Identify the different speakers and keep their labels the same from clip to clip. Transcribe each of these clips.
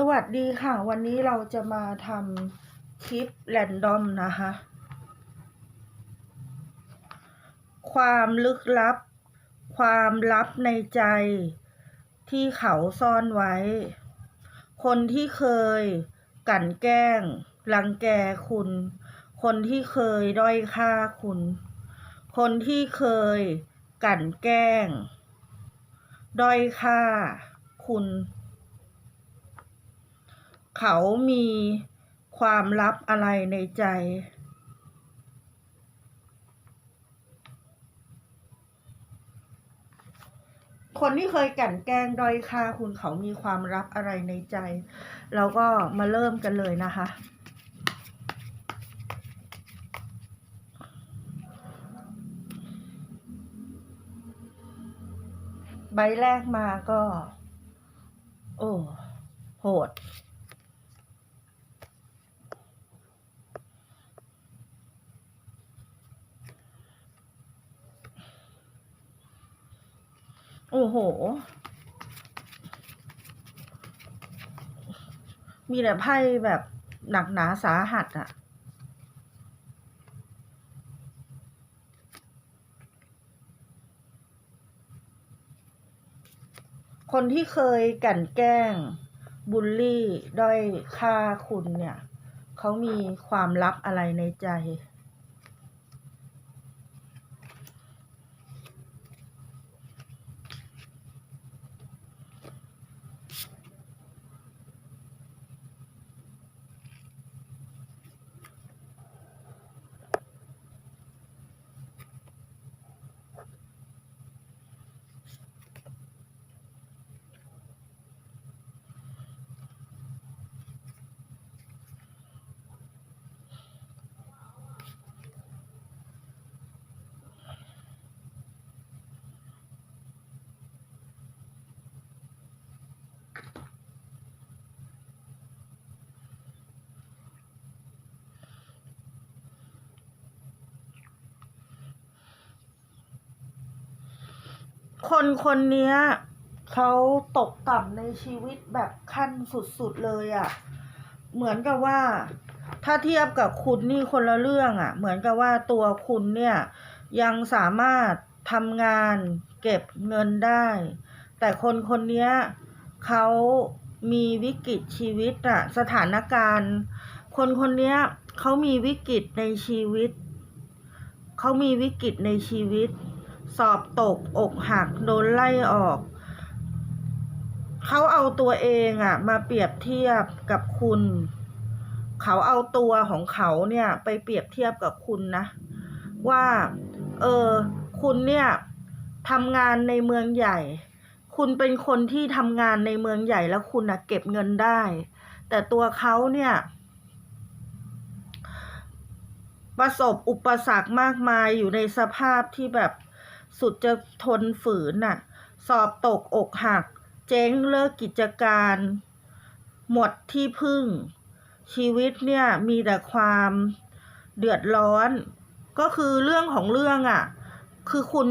Speaker 1: สวัสดีค่ะ วันนี้เราจะมาทำคลิปแรนดอมนะคะ ความลึกลับ ความลับในใจ ที่เขาซ่อนไว้ คนที่เคยกลั่นแกล้ง รังแกคุณ คนที่เคยด้อยค่าคุณ คนที่เคยกลั่นแกล้ง ด้อยค่าคุณ เขามีความลับอะไรในใจ คนที่เคยกั่นแกล้งด้อยค่าคุณเขามีความลับอะไรในใจ เราก็มาเริ่มกันเลยนะคะ ใบแรกมาก็ โอ้โหด อ้โห มีแต่ไพ่แบบหนักหนาสาหัสอะคนที่เคยกั่นแกล้ง บูลลี่ ด้อยค่าคุณเนี่ย เขามีความลับอะไรในใจ คนคนนี้เขาตกต่ำในชีวิตแบบขั้นสุดๆเลยอะ่ะ เหมือนกับว่า ถ้าเทียบกับคุณนี่คนละเรื่องอะ่ะ เหมือนกับว่าตัวคุณเนี่ยยังสามารถทำงานเก็บเงินได้ แต่คนคนนี้เขามีวิกฤตชีวิตอะสถานการณ์ คนคนนี้เขามีวิกฤตในชีวิต เขามีวิกฤตในชีวิต สอบตก อกหัก โดนไล่ออก เขาเอาตัวเองอะมาเปรียบเทียบกับคุณ เขาเอาตัวของเขาเนี่ยไปเปรียบเทียบกับคุณนะ ว่า เออ คุณเนี่ยทำงานในเมืองใหญ่ คุณเป็นคนที่ทำงานในเมืองใหญ่แล้วคุณอะเก็บเงินได้ แต่ตัวเขาเนี่ยประสบอุปสรรคมากมายอยู่ในสภาพที่แบบ สุดจะทนฝืนน่ะ สอบตกอกหัก เจ๊งเลิกกิจการ หมดที่พึ่ง ชีวิตเนี่ยมีแต่ความเดือดร้อน ก็คือเรื่องของเรื่องอะ คือคุณ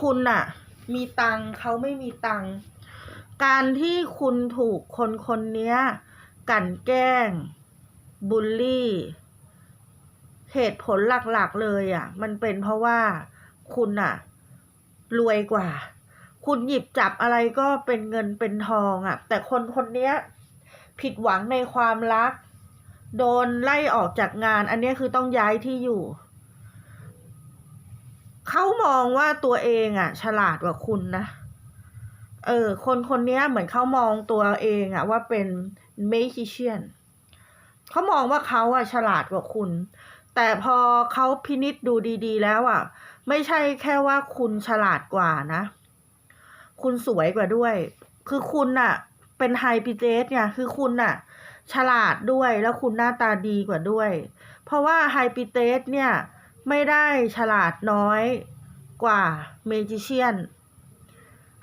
Speaker 1: คุณน่ะ มีตังเขาไม่มีตังการที่คุณถูกคนคนนี้กลั่นแกล้ง บูลลี่ เหตุผลหลักๆเลยอะ มันเป็นเพราะว่า คุณอะ รวยกว่า คุณหยิบจับอะไรก็เป็นเงินเป็นทองอะ แต่คนคนเนี้ยผิดหวังในความรัก โดนไล่ออกจากงาน อันนี้คือต้องย้ายที่อยู่ เขามองว่าตัวเองอะ ฉลาดกว่าคุณนะเออ คนคนเนี้ยเหมือนเขามองตัวเองอะว่าเป็น magician เขามองว่าเขาอะฉลาดกว่าคุณ แต่พอเขาพินิษดูดี ๆ แล้วอะ ไม่ใช่แค่ว่าคุณฉลาดกว่านะ คุณสวยกว่าด้วย คือคุณน่ะ เป็นไฮพิเจสเนี่ย คือคุณน่ะ ฉลาดด้วยแล้วคุณหน้าตาดีกว่าด้วย เพราะว่าไฮพิเตสเนี่ย ไม่ได้ฉลาดน้อยกว่าเมจิเชียน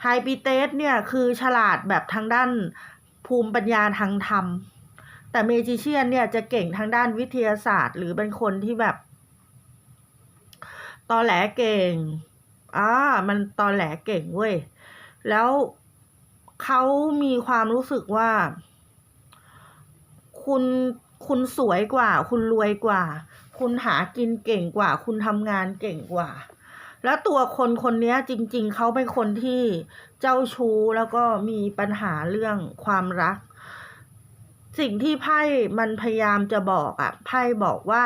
Speaker 1: ไฮพิเตสเนี่ยคือฉลาดแบบทางด้านภูมิปัญญาทางธรรม แต่เมจิเชียนเนี่ยจะเก่งทางด้านวิทยาศาสตร์ หรือเป็นคนที่แบบ ตอแหลเก่งอ่ามันตอแหลเก่งเว้ย แล้วเขามีความรู้สึกว่า คุณคุณสวยกว่า คุณรวยกว่า คุณหากินเก่งกว่า คุณทำงานเก่งกว่า แล้วตัวคนคนนี้จริง ๆ เขาเป็นคนที่เจ้าชู้แล้วก็มีปัญหาเรื่องความรัก สิ่งที่ไพ่มันพยายามจะบอกอะ่ะไพ่บอกว่า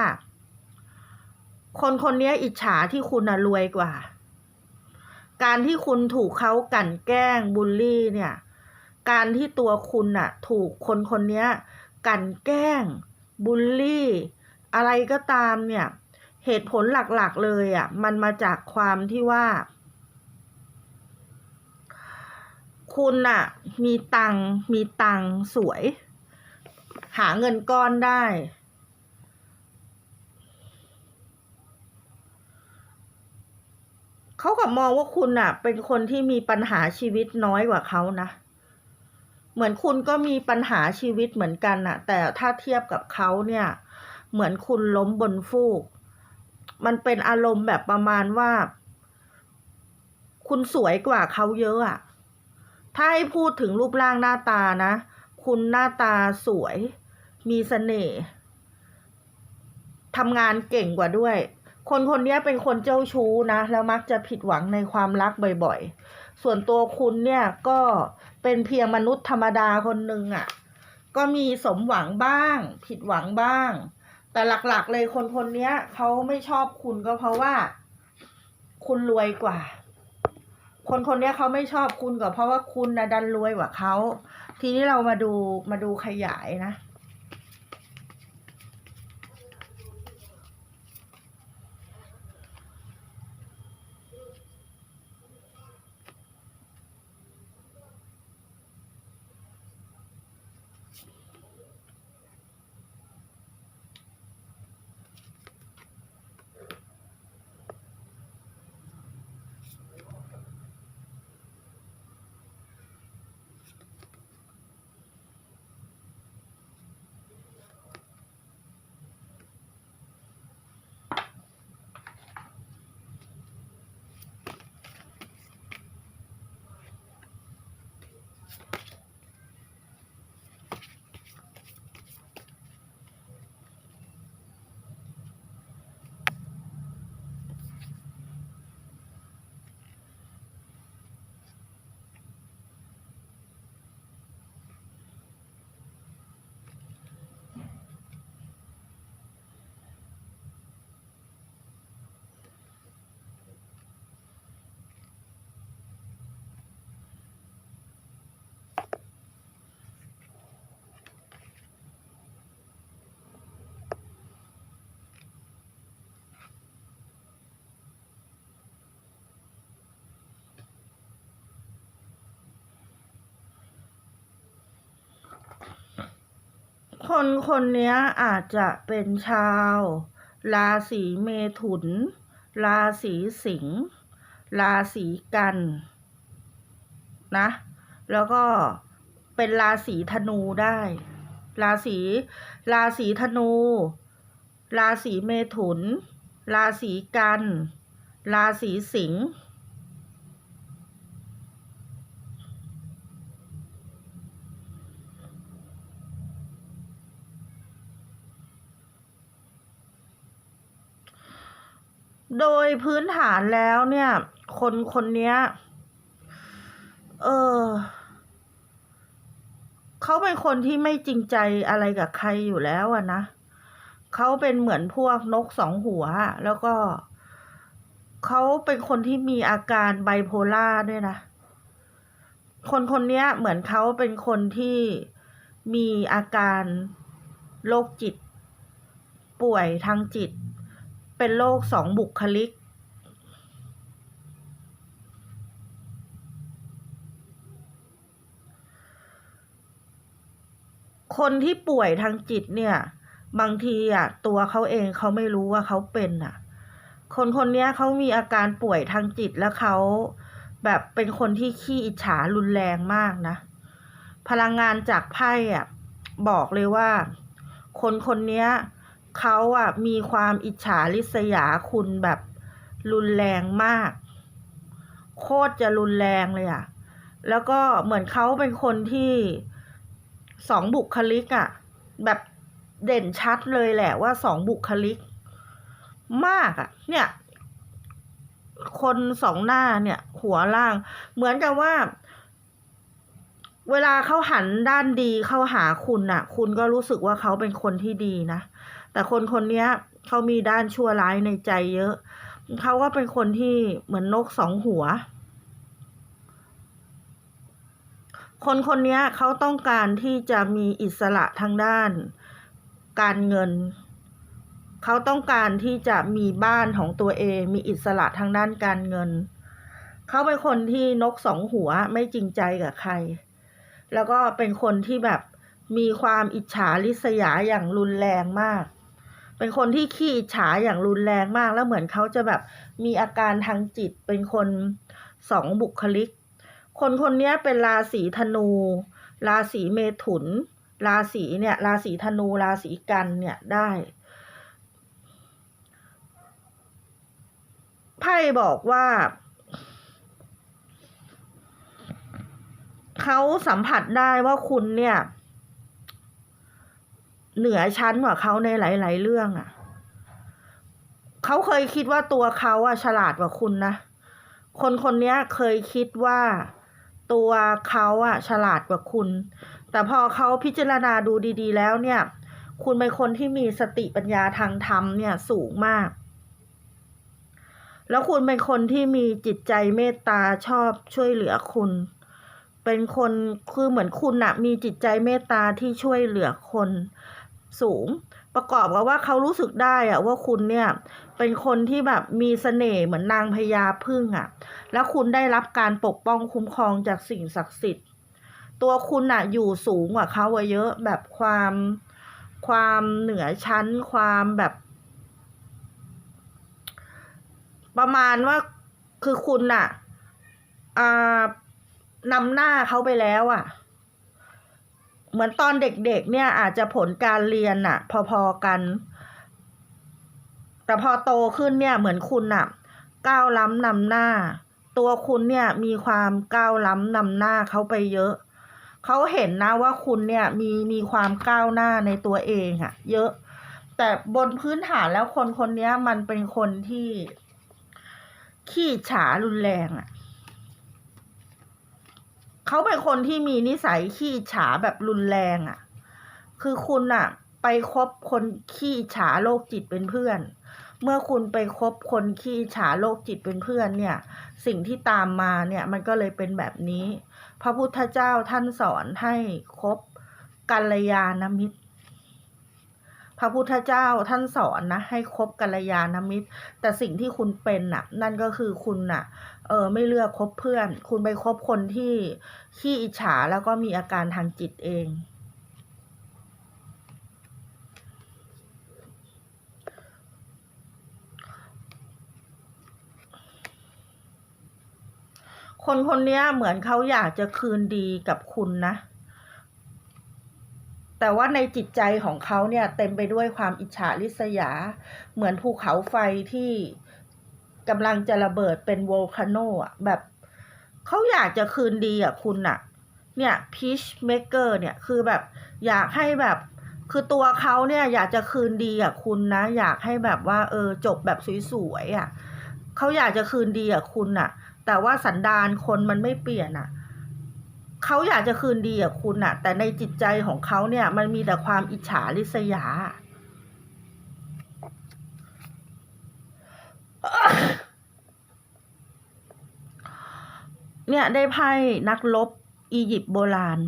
Speaker 1: คนคนนี้อิจฉาที่คุณนะรวยกว่า การที่คุณถูกเขากลั่นแกล้งบูลลี่เนี่ย การที่ตัวคุณน่ะ ถูกคนคนนี้กลั่นแกล้งบูลลี่ อะไรก็ตามเนี่ย เหตุผลหลักๆเลยอะ มันมาจากความที่ว่า คุณน่ะ มีตังมีตังสวย หาเงินก้อนได้ เขากับมองว่าคุณน่ะเป็นคนที่มีปัญหาชีวิตน้อยกว่าเขานะ เหมือนคุณก็มีปัญหาชีวิตเหมือนกันน่ะแต่ถ้าเทียบกับเขาเนี่ย เหมือนคุณล้มบนฟูก มันเป็นอารมณ์แบบประมาณว่า คุณสวยกว่าเขาเยอะอะถ้าให้พูดถึงรูปร่างหน้าตานะ คุณหน้าตาสวย มีเสน่ห์ทำงานเก่งกว่าด้วย คนคนนี้เป็นคนเจ้าชู้นะ แล้วมักจะผิดหวังในความรักบ่อยๆ ส่วนตัวคุณเนี่ยก็เป็นเพียงมนุษย์ธรรมดาคนหนึ่งอะ่ะ ก็มีสมหวังบ้าง ผิดหวังบ้าง แต่หลักๆเลยคนคนนี้เขาไม่ชอบคุณก็เพราะว่า คุณรวยกว่า คนคนนี้เขาไม่ชอบคุณก็เพราะว่าคุณนะดันรวยกว่าเขา ทีนี้เรามาดูมาดูขยายนะ คนคนนี้อาจจะเป็นชาว ราศีเมถุน ราศีสิงห์ราศีกันนะ แล้วก็เป็นราศีธนูได้ ราศีราศีธนู ราศีเมถุน ราศีกัน ราศีสิงห์ โดยพื้นฐานแล้วเนี่ย คนคนนี้เออเขาเป็นคนที่ไม่จริงใจอะไรกับใครอยู่แล้วอะนะเขาเป็นเหมือนพวกนกสองหัว แล้วก็เขาเป็นคนที่มีอาการไบโพล่าด้วยนะ คนคนนี้เหมือนเขาเป็นคนที่มีอาการโรคจิต ป่วยทางจิต เป็นโรคสองบุคลิก คนที่ป่วยทางจิตเนี่ย บางทีอะตัวเขาเองเขาไม่รู้ว่าเขาเป็นอะ คนคนนี้เขามีอาการป่วยทางจิตแล้วเขาแบบเป็นคนที่ขี้อิจฉารุนแรงมากนะ พลังงานจากไพ่อะบอกเลยว่า คนคนนี้ เขาอะมีความอิจฉาริษยาคุณแบบรุนแรงมาก โคตรจะรุนแรงเลยอะ แล้วก็เหมือนเขาเป็นคนที่สองบุคลิกอะ แบบเด่นชัดเลยแหละว่าสองบุคลิก มากอะ่ะ เนี่ย คนสองหน้าเนี่ย หัวล่าง เหมือนกับว่า เวลาเขาหันด้านดีเข้าหาคุณน่ะ คุณก็รู้สึกว่าเขาเป็นคนที่ดีนะ แต่คนคนนี้ยเขามีด้านชั่วร้ายในใจเยอะ เขาก็เป็นคนที่เหมือนนกสองหัว คนคนนี้ยเขาต้องการที่จะมีอิสระทางด้าน การเงิน เขาต้องการที่จะมีบ้านของตัวเอง มีอิสระทางด้านการเงิน เขาเป็นคนที่นกสองหัวไม่จริงใจกับใคร แล้วก็เป็นคนที่แบบมีความอิจฉาริษยาอย่างรุนแรงมาก เป็นคนที่ขี้อิจฉาอย่างรุนแรงมากแล้วเหมือนเขาจะแบบมีอาการทางจิตเป็นคนสองบุคลิก คนคนนี้เป็นราศีธนู ราศีเมถุน ราศีเนี่ยราศีธนู ราศีกันเนี่ยได้ไพ่บอกว่าเขาสัมผัสได้ว่าคุณเนี่ย เหนือชั้นกว่าเขาในหลาย ๆ เรื่องอะ่ะเขาเคยคิดว่าตัวเขาอะฉลาดกว่าคุณนะ คนคนนี้เคยคิดว่าตัวเขาอะฉลาดกว่าคุณ แต่พอเขาพิจารณาดูดี ๆ แล้วเนี่ย คุณเป็นคนที่มีสติปัญญาทางธรรมเนี่ยสูงมาก แล้วคุณเป็นคนที่มีจิตใจเมตตาชอบช่วยเหลือคุณ เป็นคนคือเหมือนคุณอะมีจิตใจเมตตาที่ช่วยเหลือคน สูง ประกอบกับว่าเขารู้สึกได้อะว่าคุณเนี่ยเป็นคนที่แบบมีเสน่ห์เหมือนนางพญาพึ่งอะแล้วคุณได้รับการปกป้องคุ้มครองจากสิ่งศักดิ์สิทธิ์ ตัวคุณอะอยู่สูงกว่าเขาเยอะแบบความความเหนือชั้นความแบบ ประมาณว่าคือคุณอะอ่านำหน้าเขาไปแล้วอะ เหมือนตอนเด็กๆเนี่ยอาจจะผลการเรียนอะพอๆกัน แต่พอโตขึ้นเนี่ยเหมือนคุณอะก้าวล้ำนำหน้า ตัวคุณเนี่ยมีความก้าวล้ำนำหน้าเขาไปเยอะเขาเห็นนะว่าคุณเนี่ยมีมีความก้าวหน้าในตัวเองอะเยอะ แต่บนพื้นฐานแล้วคนคนนี้มันเป็นคนที่ ขี้ฉารุนแรงอะ เขาเป็นคนที่มีนิสัยขี้ฉาแบบรุนแรงอะคือคุณอะ ไปคบคนขี้ฉาโรคจิตเป็นเพื่อน เมื่อคุณไปคบคนขี้ฉาโรคจิตเป็นเพื่อนเนี่ย สิ่งที่ตามมาเนี่ยมันก็เลยเป็นแบบนี้ พระพุทธเจ้าท่านสอนให้คบกัลยาณมิตร พระพุทธเจ้าท่านสอนนะให้คบกัลยาณมิตร แต่สิ่งที่คุณเป็นน่ะ นั่นก็คือคุณน่ะ เออไม่เลือกคบเพื่อน คุณไปคบคนที่ขี้อิจฉาแล้วก็มีอาการทางจิตเอง คนคนนี้เหมือนเขาอยากจะคืนดีกับคุณนะ แต่ว่าในจิตใจของเขาเนี่ยเต็มไปด้วยความอิจฉาริษยา เหมือนภูเขาไฟที่ กำลังจะระเบิดเป็นโวลคาโนอะแบบเขาอยากจะคืนดีอะคุณอะ เนี่ยพีชเมเกอร์เนี่ยคือแบบอยากให้แบบคือตัวเขาเนี่ยอยากจะคืนดีกับคุณนะ อยากให้แบบว่าเออจบแบบสวยๆอะเขาอยากจะคืนดีกับคุณอะ แต่ว่าสันดานคนมันไม่เปลี่ยนอะเขาอยากจะคืนดีกับคุณอะ แต่ในจิตใจของเขาเนี่ยมันมีแต่ความอิจฉาริษยา เนี่ยได้ไพ่นักรบอียิปต์โบราณ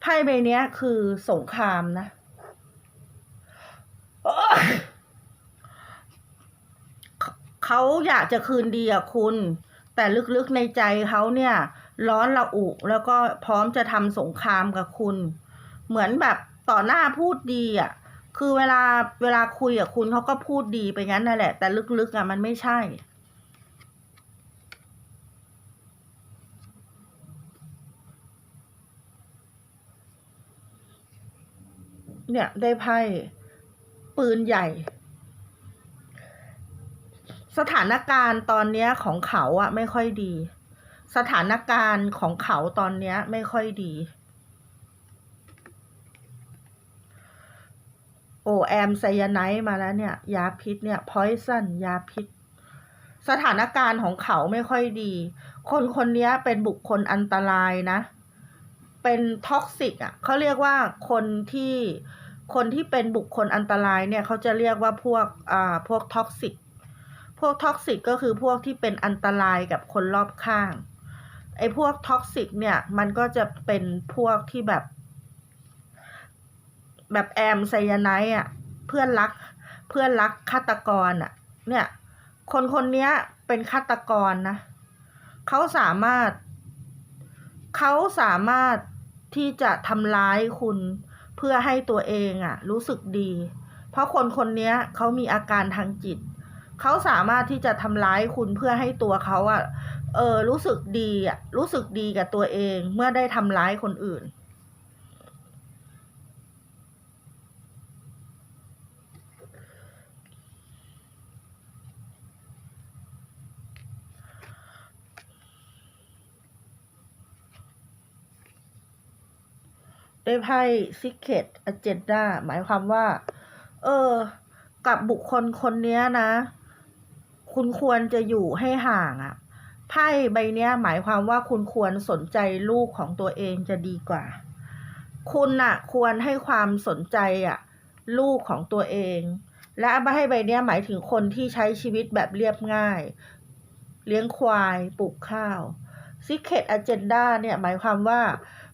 Speaker 1: ไพ่ใบนี้คือสงครามนะ เขาอยากจะคืนดีกับคุณ แต่ลึกๆในใจเขาเนี่ย ร้อนระอุ แล้วก็พร้อมจะทำสงครามกับคุณ เหมือนแบบต่อหน้าพูดดีอะ คือเวลาเวลาคุยกับคุณเขาก็พูดดีไปงั้นนั่นแหละ แต่ลึกๆอะมันไม่ใช่ เนี่ยได้ไพ่ปืนใหญ่ สถานการณ์ตอนนี้ของเขาอะไม่ค่อยดี สถานการณ์ของเขาตอนนี้ไม่ค่อยดี โอแอมไซยาไนมาแล้วเนี่ย ยาพิษเนี่ยพอยซันยาพิษ สถานการณ์ของเขาไม่ค่อยดี คนคนนี้เป็นบุคคลอันตรายนะ เป็นท็อกซิกอะเขาเรียกว่าคนที่ คนที่เป็นบุคคลอันตรายเนี่ยเขาจะเรียกว่าพวกอ่าพวกท็อกซิกพวกท็อกซิกก็คือพวกที่เป็นอันตรายกับคนรอบข้างไอ้พวกท็อกซิกเนี่ยมันก็จะเป็นพวกที่แบบ แบบแอมไซยาไนอะเพื่อนรักเพื่อนรักฆาตกรอะ เนี่ย คนคนนี้เป็นฆาตกรนะเขาสามารถเขาสามารถที่จะทำร้ายคุณ เพื่อให้ตัวเองอะรู้สึกดี เพราะคนคนนี้เขามีอาการทางจิต เขาสามารถที่จะทำร้ายคุณเพื่อให้ตัวเขาอะเออรู้สึกดีอะรู้สึกดีกับตัวเองเมื่อได้ทำร้ายคนอื่น ได้ไพ่ Secret Agenda หมายความว่า เออ กับบุคคลคนนี้นะ คุณควรจะอยู่ให้ห่างอะ่ะ ไพ่ใบเนี้ยหมายความว่าคุณควรสนใจลูกของตัวเองจะดีกว่า คุณน่ะ ควรให้ความสนใจอะ ลูกของตัวเอง และไพ่ใบเนี้ยหมายถึงคนที่ใช้ชีวิตแบบเรียบง่าย เลี้ยงควาย ปลูกข้าว Secret Agenda เนี่ยหมายความว่า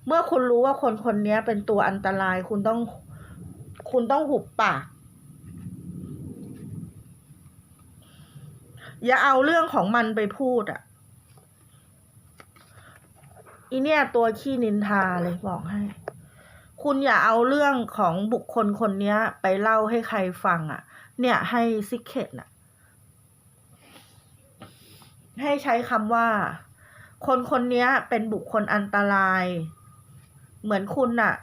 Speaker 1: เมื่อคุณรู้ว่าคนคนนี้เป็นตัวอันตราย คุณต้อง คุณต้องหุบปาก อย่าเอาเรื่องของมันไปพูดอะ อีเนี่ยตัวขี้นินทาเลยบอกให้ คุณอย่าเอาเรื่องของบุคคลคนนี้ไปเล่าให้ใครฟัง อะ เนี่ยให้ซิกเก็ตน่ะ ให้ใช้คำว่า คนคนนี้เป็นบุคคลอันตราย เหมือนคุณน่ะ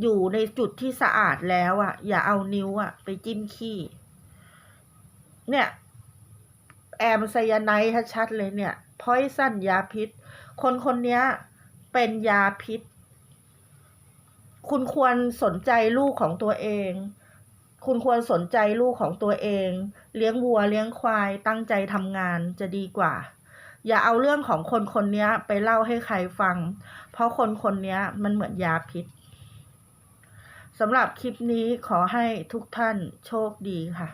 Speaker 1: อยู่ในจุดที่สะอาดแล้วอะ่ะอย่าเอานิ้วอะ่ะไปจิ้มขี้ เนี่ย แอมไซยาไนด์ชัดเลยเนี่ยพอยสั้นยาพิษ คนคนนี้เป็นยาพิษ คุณควรสนใจลูกของตัวเอง คุณควรสนใจลูกของตัวเอง เลี้ยงวัวเลี้ยงควายตั้งใจทำงานจะดีกว่า อย่าเอาเรื่องของคนคนนี้ไปเล่าให้ใครฟัง เพราะคนคนนี้มันเหมือนยาพิษสำหรับคลิปนี้ขอให้ทุกท่านโชคดีค่ะ